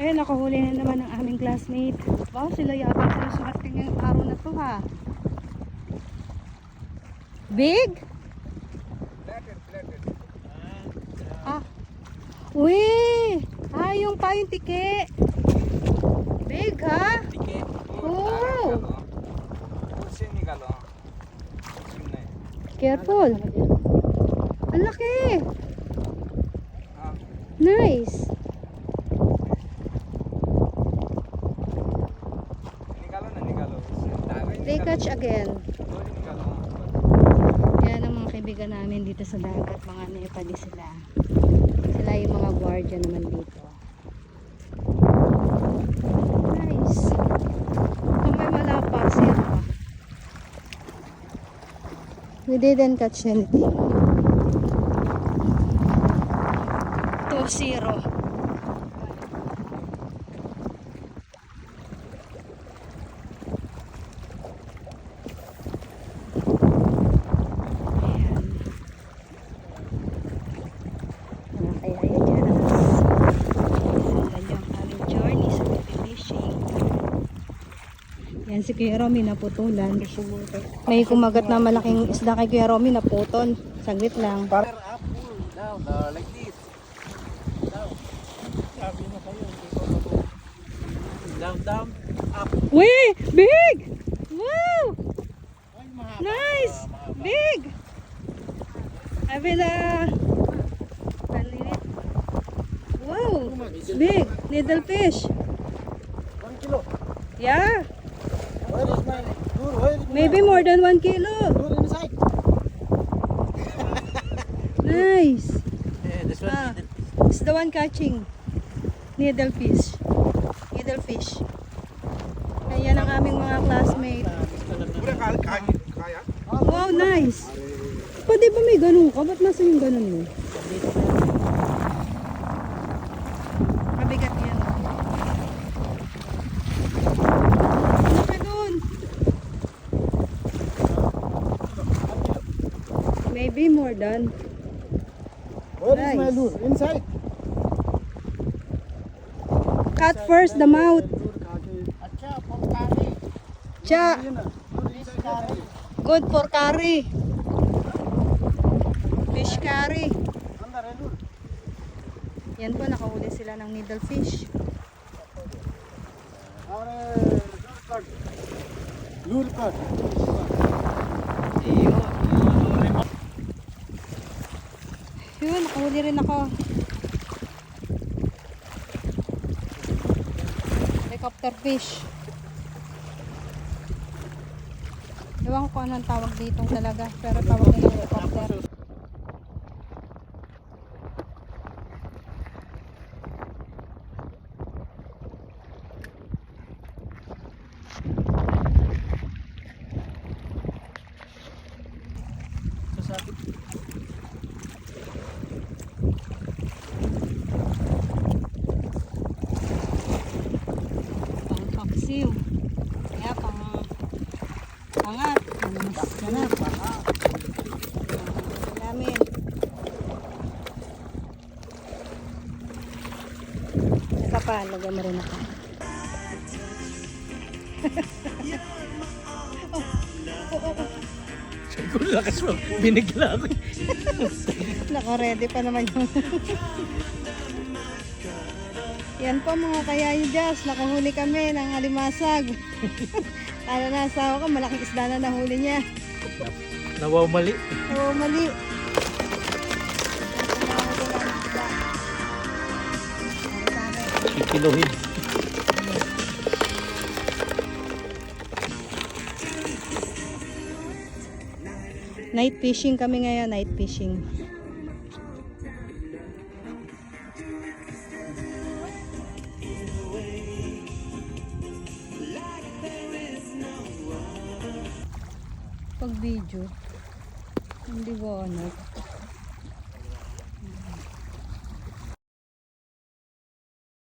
Ayun, nakahuli na naman ang aming classmate. Wow, sila yata sa swerte ngayong araw na to ha. Big? Ah. Uy! Ah, yung pa yung tike. Big ha? Nikalo. Sunay. Careful. Ang laki. Ah, Nice. Catch again. Yan ang mga kaibigan namin dito sa dagat. Mga Nepali sila. Sila yung mga guardia naman dito. Nice. Kung may malapas, yan pa. We didn't catch anything. 2-0. Ayan. Ano kaya yan dyan? Ganda yung aming journey sa baby fishing. Yan si Kuya Romy naputulan. May kumagat na malaking isda kay Kuya Romy naputol. Saglit lang. Down. Down. Up. Uy! Big! Wow! Nice! Big! Maliit. Wow! Big! Needle fish. One kilo. Yeah! Where is my lure? Where is Maybe more than 1 kilo. Nice! This one Ah. It's the one catching. Needle fish. Needle fish. Ayan ang aming mga classmate. Wow, nice! Pwede ba may ganun ka? Ba't nasa yung ganun mo? Mabigat yan. Ano ka dun? Maybe more than. Where nice. is my lure? Inside. Cut Inside. first the mouth. Acha, for curry. Cha. Good for curry. Fish curry. Yan po, nakahuli sila ng needle fish. Lure cut. Lure cut. Yun, nakahuli rin ako. Helicopter fish. Ewan ko anong tawag dito talaga, pero tawag nila helicopter. Pangat. Mas ganap. namin. Ito pa, lagyan mo rin ako. Siguro lakas mo, binigla ako. Naka-ready pa naman yung... Yan po mga kayayo Jazz, nakahuli kami ng alimasag. Kala na asawa ko, malaking isda na nahuli niya. Nawaw mali. Oo, mali. Kikiluhin. Night fishing kami ngayon, night fishing. Pag video, hindi ba ano?